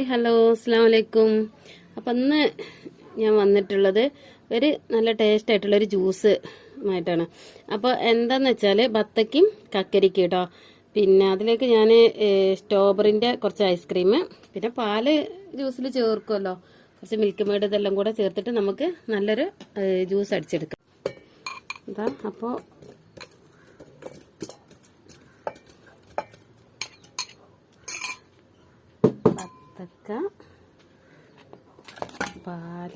Hi hello അസ്സാം വലൈക്കും അപ്പം ഇന്ന് ഞാൻ വന്നിട്ടുള്ളത് ഒരു നല്ല ടേസ്റ്റ് ആയിട്ടുള്ള ഒരു ജ്യൂസ് ആയിട്ടാണ് അപ്പോൾ എന്താന്ന് വെച്ചാൽ ബത്തക്കും കക്കരിക്കും കേട്ടോ പിന്നെ അതിലേക്ക് ഞാൻ സ്ട്രോബെറിന്റെ കുറച്ച് ഐസ്ക്രീം പിന്നെ പാൽ ജ്യൂസിൽ ചേർക്കുമല്ലോ കുറച്ച് മിൽക്ക് മേഡ് ഇതെല്ലാം കൂടെ ചേർത്തിട്ട് നമുക്ക് നല്ലൊരു ജ്യൂസ് അടിച്ചെടുക്കാം. ഇതാ അപ്പോൾ ബത്തക്ക പാൽ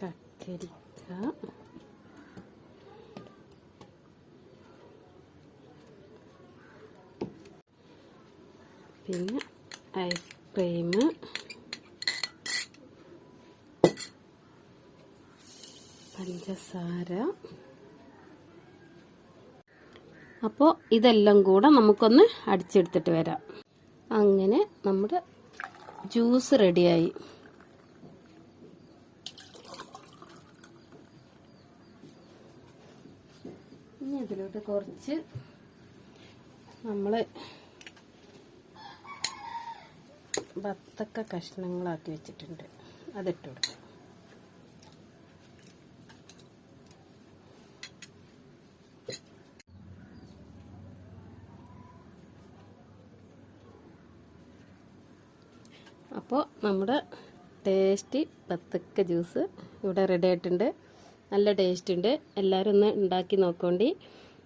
കക്കരിക്ക പിന്നെ ഐസ്ക്രീം പഞ്ചസാര. അപ്പോൾ ഇതെല്ലാം കൂടെ നമുക്കൊന്ന് അടിച്ചെടുത്തിട്ട് വരാം. അങ്ങനെ നമ്മുടെ ജ്യൂസ് റെഡിയായി. ഇനി ഇതിലോട്ട് കുറച്ച് നമ്മൾ ബത്തക്ക കഷ്ണങ്ങളാക്കി വെച്ചിട്ടുണ്ട്. അതിട്ട് അപ്പോൾ നമ്മുടെ ടേസ്റ്റി ബത്തക്ക ജ്യൂസ് ഇവിടെ റെഡി ആയിട്ടുണ്ട്. നല്ല ടേസ്റ്റ് ഉണ്ട്. എല്ലാവരും ഒന്ന് ഉണ്ടാക്കി നോക്കോണ്ടി.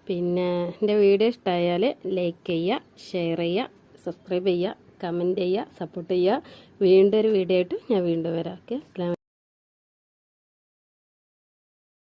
പിന്നെ എന്റെ വീഡിയോ ഇഷ്ടമായാൽ ലൈക്ക് ചെയ്യുക ഷെയർ ചെയ്യുക സബ്സ്ക്രൈബ് ചെയ്യുക കമന്റ് ചെയ്യുക സപ്പോർട്ട് ചെയ്യുക. വീണ്ടും ഒരു വീഡിയോ ആയിട്ട് ഞാൻ വീണ്ടും വരാം. ഓക്കെ